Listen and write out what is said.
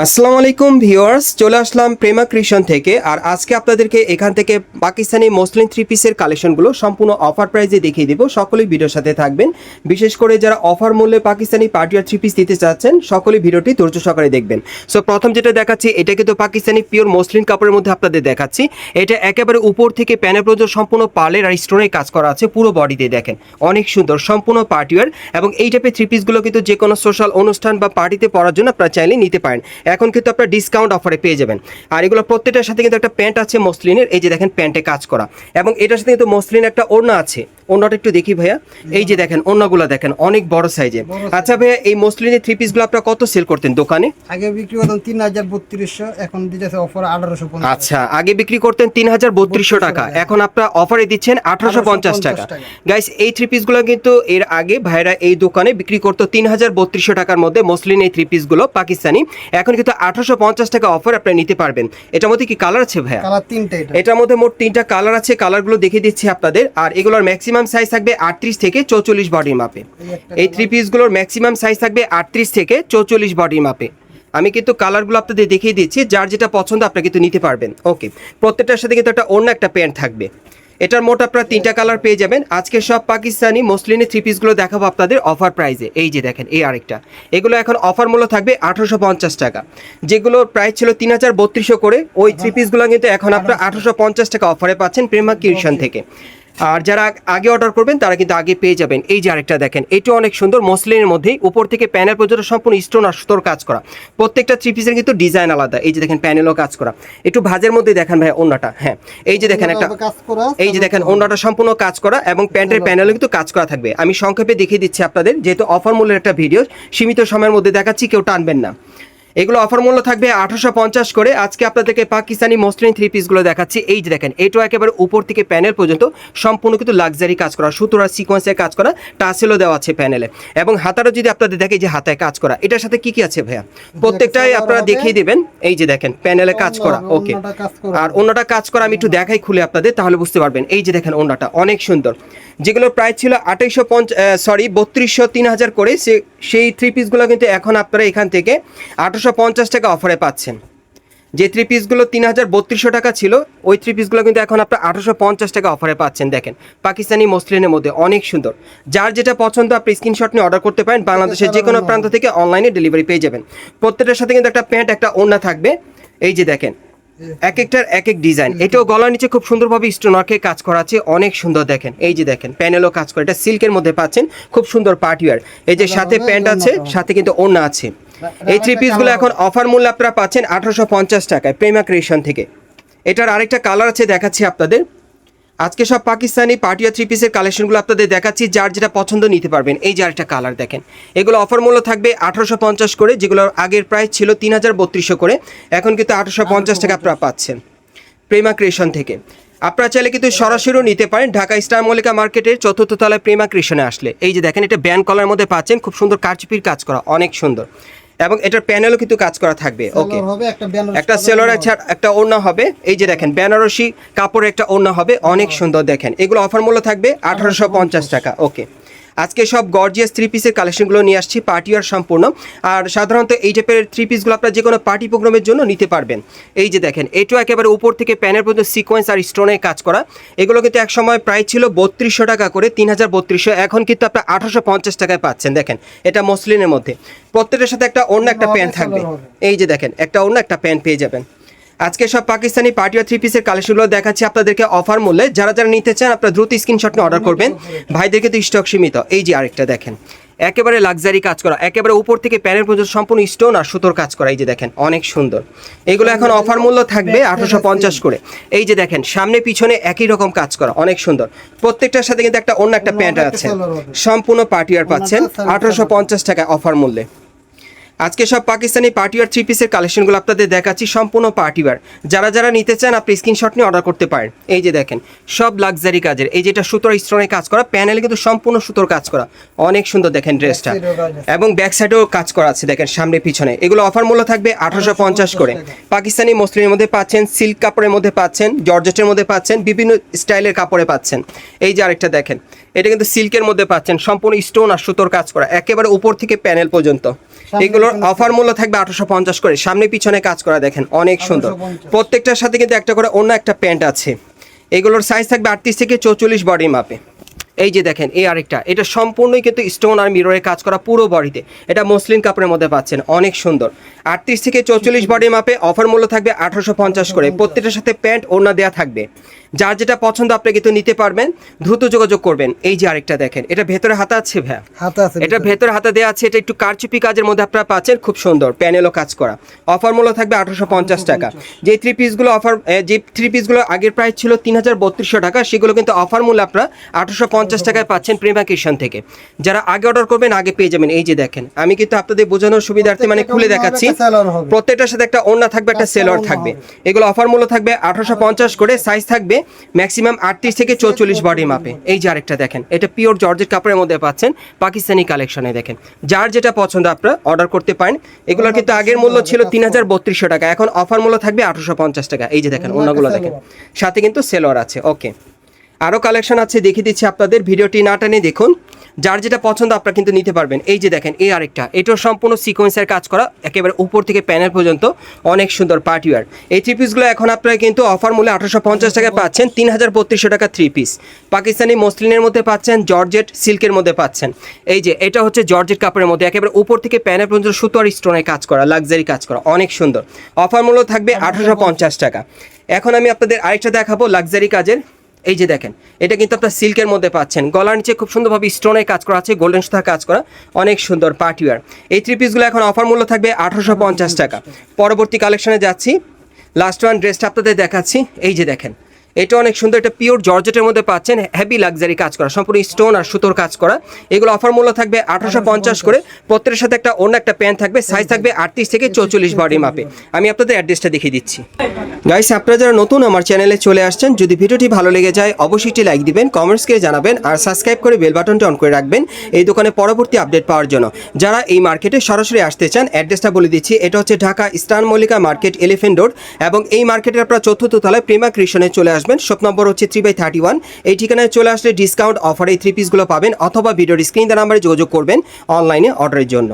আসসালামু আলাইকুম ভিউয়ার্স, চলে আসলাম প্রেমা কৃষণ থেকে। আর আজকে আপনাদেরকে এখান থেকে পাকিস্তানি মসলিন থ্রি পিসের কালেকশনগুলো সম্পূর্ণ অফার প্রাইজে দেখিয়ে দিব। সকলেই ভিডিওর সাথে থাকবেন। বিশেষ করে যারা অফার মূল্যে পাকিস্তানি পার্টিয়ার থ্রি পিস দিতে চাচ্ছেন, সকলেই ভিডিওটি ধৈর্য সহকারে দেখবেন। সো প্রথম যেটা দেখাচ্ছি, এটা কিন্তু পাকিস্তানি পিওর মসলিন কাপড়ের মধ্যে আপনাদের দেখাচ্ছি। এটা একেবারে উপর থেকে প্যানের পর্যন্ত সম্পূর্ণ পার্লের আর স্টোনের কাজ করা আছে পুরো বডিতে দেখেন। অনেক সুন্দর, সম্পূর্ণ পার্টিওয়ার এবং এই টাইপের থ্রি পিসগুলো কিন্তু যে কোনো সোশ্যাল অনুষ্ঠান বা পার্টিতে পড়ার জন্য আপনারা চাইলে নিতে পারেন। এখন কিন্তু আপনার ডিসকাউন্ট অফারে পেয়ে যাবেন। আর এগুলো প্রত্যেকটার সাথে কিন্তু একটা প্যান্ট আছে মসলিনের, এই যে দেখেন প্যান্টে কাজ করা। এবং এটার সাথে কিন্তু মসলিন একটা ওড়না আছে। ওড়নাটা একটু দেখি ভাইয়া। এই যে দেখেন ওড়নাগুলো দেখেন অনেক বড় সাইজে আচ্ছা ভাইয়া এই মসলিনের থ্রি পিসগুলো আপনারা কত সেল করতেন দোকানে? আগে বিক্রি করতাম তিন হাজার বত্রিশশো এখন দিতেছে অফার আঠারোশো পঞ্চাশ। আচ্ছা আগে বিক্রি করতেন তিন হাজার বত্রিশশো টাকা। এখন আপনারা অফারে দিচ্ছেন আঠারোশো পঞ্চাশ টাকা। গাইস এই থ্রি পিসগুলো কিন্তু এর আগে ভাইরা এই দোকানে বিক্রি করতো তিন হাজার বত্রিশশো টাকার মধ্যে মসলিন এই থ্রি পিসগুলো পাকিস্তানি। এখন কিন্তু আঠারোশো পঞ্চাশ টাকা অফার আপনারা নিতে পারবেন। এটার মধ্যে কি কালার আছে ভাইয়া? কালার তিনটে এটা। এটার মধ্যে মোট তিনটা কালার আছে। কালারগুলো দেখিয়ে দিচ্ছি আপনাদের। আর এগুলোর ম্যাক্সিমাম সাইজ থাকবে আটত্রিশ থেকে চৌচল্লিশ বডির মাপে এই থ্রি পিসগুলোর ম্যাক্সিমাম সাইজ থাকবে আটত্রিশ থেকে চৌচল্লিশ বডির মাপে আমি কিন্তু কালারগুলো আপনাদের দেখিয়ে দিচ্ছি যার যেটা পছন্দ আপনারা কিন্তু নিতে পারবেন। ওকে প্রত্যেকটার সাথে কিন্তু একটা অন্য একটা প্যান্ট থাকবে। এটার মোট আপনারা তিনটা কালার পেয়ে যাবেন। আজকে সব পাকিস্তানি মসলিনের থ্রি পিসগুলো দেখাবো আপনাদের অফার প্রাইসে এই যে দেখেন এই আরেকটা। এগুলো এখন অফার মূল্য থাকবে আঠারোশো পঞ্চাশ টাকা। যেগুলোর প্রাইস ছিল তিন হাজার বত্রিশশো করে ওই থ্রি পিসগুলো কিন্তু এখন আপনারা আঠারোশো পঞ্চাশ টাকা অফারে পাচ্ছেন প্রেমা কিউশন থেকে। আর যারা আগে অর্ডার করবেন তারা কিন্তু আগে পেয়ে যাবেন। এই যে আরেকটা দেখেন এটা অনেক সুন্দর মসলিনের মধ্যেই উপর থেকে প্যানেল পর্যন্ত সম্পূর্ণ স্টোন আর সুতোর কাজ করা। প্রত্যেকটা থ্রি পিসের কিন্তু ডিজাইন আলাদা। এই যে দেখেন প্যানেলও কাজ করা। একটু ভাজের মধ্যে দেখেন ভাই অন্যটা হ্যাঁ এই যে দেখেন একটা এই যে দেখেন অন্যটা সম্পূর্ণ কাজ করা এবং প্যান্টের প্যানেলও কিন্তু কাজ করা থাকবে। আমি সংক্ষেপে দেখিয়ে দিচ্ছি আপনাদের যেহেতু অফার মূল্যের একটা ভিডিও সীমিত সময়ের মধ্যে দেখাচ্ছি কেউ টানবেন না। এগুলো অফার মূল্য থাকবে আঠারোশো পঞ্চাশ করে। আজকে আপনাদেরকে পাকিস্তানি মসলিন থ্রি পিসগুলো দেখাচ্ছি। এই যে দেখেন এটাও একেবারে উপর থেকে প্যানেল পর্যন্ত সম্পূর্ণ কিন্তু লাক্সারি কাজ করা। সুতোরা সিকোয়েন্সের কাজ করা টাসেলও দেওয়া আছে প্যানেলে এবং হাতারও যদি আপনাদের দেখে যে হাতায় কাজ করা এটার সাথে কি কি আছে ভাইয়া? প্রত্যেকটাই আপনারা দেখিয়ে দেবেন। এই যে দেখেন প্যানেলে কাজ করা ওকে। আর অন্যটা কাজ করা আমি একটু দেখাই খুলে আপনাদের তাহলে বুঝতে পারবেন। এই যে দেখেন অন্যটা অনেক সুন্দর। যেগুলোর প্রাইস ছিল আঠাইশো পঞ্চ সরি বত্রিশশো তিন হাজার করে সে সেই থ্রি পিসগুলো কিন্তু এখন আপনারা এখান থেকে আঠারোশো পঞ্চাশ টাকা অফারে পাচ্ছেন। যে থ্রি পিসগুলো তিন হাজার বত্রিশশো টাকা ছিল ওই থ্রি পিসগুলো কিন্তু এখন আপনার আঠারোশো পঞ্চাশ টাকা অফারে পাচ্ছেন দেখেন। পাকিস্তানি মসলিনের মধ্যে অনেক সুন্দর। যার যেটা পছন্দ আপনি স্ক্রিনশট নিয়ে অর্ডার করতে পারেন। বাংলাদেশের যে কোনো প্রান্ত থেকে অনলাইনে ডেলিভারি পেয়ে যাবেন। প্রত্যেকটার সাথে কিন্তু একটা প্যান্ট একটা ওড়না থাকবে। এই যে দেখেন এক একটার এক এক ডিজাইন এটাও গলার নিচে খুব সুন্দরভাবে স্টোনারকে কাজ করা আছে অনেক সুন্দর দেখেন। এই যে দেখেন প্যানেলও কাজ করে। এটা সিল্কের মধ্যে পাচ্ছেন খুব সুন্দর পার্টিওয়ার এই যে সাথে প্যান্ট আছে সাথে কিন্তু ওড়না আছে। এই থ্রি পিসগুলো এখন অফার মূল্য আপনারা পাচ্ছেন আঠারোশো পঞ্চাশ টাকায় প্রেমা ক্রিয়েশন থেকে। এটার আরেকটা কালার আছে দেখাচ্ছি আপনাদের। আজকে সব পাকিস্তানি পার্টিয়া থ্রি পিসের কালেকশনগুলো আপনাদের দেখাচ্ছি, যার যেটা পছন্দ নিতে পারবেন। এই যে আরেকটা কালার দেখেন। এগুলো অফার মূল্য থাকবে আঠারোশো পঞ্চাশ করে, যেগুলোর আগের প্রাইস ছিল তিন হাজার বত্রিশশো করে। এখন কিন্তু আঠারোশো পঞ্চাশ টাকা আপনারা পাচ্ছেন প্রেমা ক্রিয়েশন থেকে। আপনারা চাইলে কিন্তু সরাসরিও নিতে পারেন ঢাকা স্টার মল্লিকা মার্কেটের চতুর্থ তলায় প্রেমা ক্রিয়েশনে আসলে। এই যে দেখেন, এটা ব্যান্ড কলার মধ্যে পাচ্ছেন, খুব সুন্দর কারচুপির কাজ করা, অনেক সুন্দর। এবং এটার প্যানেলও কিন্তু কাজ করা থাকবে ওকে একটা সেলর একটা ওড়না হবে এই যে দেখেন বেনারসি কাপড়ের একটা ওড়না হবে অনেক সুন্দর দেখেন। এগুলো অফার মূল্য থাকবে আঠারোশো পঞ্চাশ টাকা ওকে আজকে সব গর্জিয়াস থ্রি পিসের কালেকশনগুলো নিয়ে আসছি পার্টি আর সম্পূর্ণ। আর সাধারণত এই টাইপের থ্রি পিসগুলো আপনারা যে কোনো পার্টি প্রোগ্রামের জন্য নিতে পারবেন। এই যে দেখেন এটাও একেবারে উপর থেকে প্যানের পর্যন্ত সিকোয়েন্স আর স্টোনে কাজ করা। এগুলো কিন্তু এক সময় প্রায় ছিল বত্রিশশো টাকা করে তিন হাজার বত্রিশশো এখন কিন্তু আপনার আঠারোশো পঞ্চাশ টাকায় পাচ্ছেন। দেখেন এটা মসলিনের মধ্যে। প্রত্যেকটার সাথে একটা অন্য একটা হবে, প্যান্ট থাকবে। এই যে দেখেন একটা অন্য একটা প্যান্ট পেয়ে যাবেন। আজকে সব পাকিস্তানি পার্টি আর থ্রি পিসের কালেকশনগুলো দেখাচ্ছি আপনাদেরকে অফার মূল্যে। যারা যারা নিতে চান, আপনারা দ্রুত স্ক্রিনশট নিয়ে অর্ডার করবেন। ভাইদেরকে তো স্টক সীমিত। এই যে আরেকটা দেখেন। একেবারে লাক্সারি কাজ করা। একেবারে উপর থেকে প্যানের পর্যন্ত সম্পূর্ণ স্টোন আর সুতোর কাজ করা। এই যে দেখেন, অনেক সুন্দর। এগুলো এখন অফার মূল্য থাকবে আঠারোশো পঞ্চাশ করে। এই যে দেখেন, সামনে পিছনে একই রকম কাজ করা। অনেক সুন্দর। প্রত্যেকটার সাথে কিন্তু একটা অন্য একটা প্যান্ট আছে। সম্পূর্ণ পার্টিয়ার পাচ্ছেন আঠারোশো পঞ্চাশ টাকা অফার মূল্যে। আজকে সব পাকিস্তানি পার্টিওয়ার থ্রি পিসের কালেকশনগুলো আপনাদের দেখাচ্ছি সম্পূর্ণ পার্টিওয়ার যারা যারা নিতে চান আপনি স্ক্রিনশট নিয়ে অর্ডার করতে পারেন। এই যে দেখেন সব লাক্সারি কাজের। এই যেটা সুতোর স্টোনের কাজ করা প্যানেলে কিন্তু সম্পূর্ণ সুতোর কাজ করা। অনেক সুন্দর দেখেন ড্রেসটা। এবং ব্যাক সাইডেও কাজ করা আছে দেখেন সামনে পিছনে। এগুলো অফার মূল্য থাকবে আঠারোশো পঞ্চাশ করে। পাকিস্তানি মসলিনের মধ্যে পাচ্ছেন সিল্ক কাপড়ের মধ্যে পাচ্ছেন জর্জেটের মধ্যে পাচ্ছেন বিভিন্ন স্টাইলের কাপড়ে পাচ্ছেন। এই যে আরেকটা দেখেন এটা কিন্তু সিল্কের মধ্যে পাচ্ছেন। সম্পূর্ণ স্টোন আর সুতোর কাজ করা। একেবারে উপর থেকে প্যানেল পর্যন্ত। এগুলোর অফার মূল্য থাকবে আঠারোশো পঞ্চাশ করে। সামনে পিছনে কাজ করা দেখেন অনেক সুন্দর। প্রত্যেকটার সাথে কিন্তু একটা করে অন্য একটা প্যান্ট আছে। এগুলোর সাইজ থাকবে আটত্রিশ থেকে চৌচল্লিশ বডি মাপে এই যে দেখেন এই আরেকটা। এটা সম্পূর্ণই কিন্তু স্টোন আর মিররের কাজ করা পুরো বডিতে এটা মসলিন কাপড়ের মধ্যে পাচ্ছেন অনেক সুন্দর। আটত্রিশ থেকে চৌচল্লিশ বডি মাপে অফার মূল্য থাকবে আঠারোশো পঞ্চাশ করে। প্রত্যেকটার সাথে প্যান্ট ওড়না দেওয়া থাকবে। যার যেটা পছন্দ আপনি কিন্তু নিতে পারবেন দ্রুত যোগাযোগ করবেন। এই যে আরেকটা দেখেন এটা ভেতরে হাতা আছে ভ্যা হাতে আছে এটা ভিতরে। ভেতরে হাতে দেওয়া আছে এটা একটু কারচুপি কাজের মধ্যে আপনারা পাচ্ছেন খুব সুন্দর। প্যানেলও কাজ করা। অফার মূল্য থাকবে আঠারোশো পঞ্চাশ টাকা। যে থ্রি পিসগুলো অফার যে থ্রি পিসগুলো আগের প্রাইস ছিল তিন হাজার বত্রিশশো টাকা সেগুলো কিন্তু অফার মূল্য আপনারা আঠারোশো পঞ্চাশ টাকায় পাচ্ছেন প্রেমা কিষান থেকে। যারা আগে অর্ডার করবেন আগে পেয়ে যাবেন। এই যে দেখেন আমি কিন্তু আপনাদের বোঝানোর সুবিধার্থে মানে খুলে দেখাচ্ছি। প্রত্যেকটার সাথে একটা ওড়না থাকবে একটা সেলর থাকবে। এগুলো অফার মূল্য থাকবে আঠারোশো পঞ্চাশ করে সাইজ থাকবে ম্যাক্সিমাম আটত্রিশ থেকে চৌচল্লিশ বডি মাপে এই যে আরেকটা দেখেন এটা পিওর জর্জেট কাপড়ের মধ্যে পাচ্ছেন পাকিস্তানি কালেকশনে দেখেন। যার যেটা পছন্দ আপনারা অর্ডার করতে পারেন। এগুলোর কিন্তু আগের মূল্য ছিল তিন হাজার বত্রিশশো টাকা এখন অফার মূল্য থাকবে আঠারোশো পঞ্চাশ টাকা। এই যে দেখেন অন্যগুলো দেখেন। সাথে কিন্তু সেলর আছে ওকে আরও কালেকশন আছে, দেখিয়ে দিচ্ছি আপনাদের। ভিডিওটি না টানে দেখুন। যার যেটা পছন্দ আপনারা কিন্তু নিতে পারবেন। এই যে দেখেন, এই আরেকটা। এটাও সম্পূর্ণ সিকোয়েন্সের কাজ করা, একেবারে উপর থেকে প্যানেল পর্যন্ত। অনেক সুন্দর পার্টিওয়ার এই থ্রি পিসগুলো এখন আপনারা কিন্তু অফার মূল্যে আঠারোশো পঞ্চাশ টাকায় পাচ্ছেন, তিন হাজার বত্রিশশো টাকা থ্রি পিস পাকিস্তানি মসলিনের মধ্যে পাচ্ছেন, জর্জেট সিল্কের মধ্যে পাচ্ছেন। এই যে, এটা হচ্ছে জর্জেট কাপড়ের মধ্যে, একেবারে উপর থেকে প্যানেল পর্যন্ত সুতো আর স্টোনের কাজ করা লাক্সারি কাজ করা, অনেক সুন্দর। অফার মূল্য থাকবে আঠারোশো পঞ্চাশ টাকা। এখন আমি আপনাদের আরেকটা দেখাবো লাক্সারি কাজের। এই যে দেখেন, এটা কিন্তু আপনার সিল্কের মধ্যে পাচ্ছেন। গলার নিচে খুব সুন্দরভাবে স্টোনের কাজ করা আছে গোল্ডেন সুতা কাজ করা, অনেক সুন্দর পার্টিওয়ার এই থ্রি পিসগুলো এখন অফার মূল্য থাকবে আঠারোশো পঞ্চাশ টাকা। পরবর্তী কালেকশনে যাচ্ছি। লাস্ট ওয়ান ড্রেসটা আপনাদের দেখাচ্ছি। এই যে দেখেন এটা অনেক সুন্দর, এটা পিওর জর্জেটের মধ্যে পাচ্ছেন হ্যাভি লাক্সারি কাজ করা, সম্পূর্ণ স্টোন আর সুতোর কাজ করা। এগুলো অফার মূল্য থাকবে আঠারোশো পঞ্চাশ করে। প্রত্যেকের সাথে একটা অন্য একটা প্যান্ট থাকবে সাইজ থাকবে আটত্রিশ থেকে চৌচল্লিশ বডি মাপে আমি আপনাদের অ্যাড্রেসটা দেখিয়ে দিচ্ছি। গাইস আপনারা যারা নতুন আমার চ্যানেলে চলে আসছেন, যদি ভিডিওটি ভালো লেগে যায়, অবশ্যই একটি লাইক দিবেন কমেন্টসকে জানাবেন, আর সাবস্ক্রাইব করে বেল বাটনটি অন করে রাখবেন এই দোকানে পরবর্তী আপডেট পাওয়ার জন্য। যারা এই মার্কেটে সরাসরি আসতে চান অ্যাড্রেসটা বলে দিচ্ছি, এটা হচ্ছে Dhaka star Mallika market elephant road এবং এই মার্কেটের আপনারা চতুর্থ তলায় প্রেমা কৃষণে চলে আসবেন শপ নম্বর হচ্ছে থ্রি বাই থার্টি ওয়ান এই ঠিকানায় চলে আসলে ডিসকাউন্ট অফারে এই থ্রি পিসগুলো পাবেন অথবা ভিডিওর স্ক্রিন নাম্বারে যোগাযোগ করবেন অনলাইনে অর্ডারের জন্য।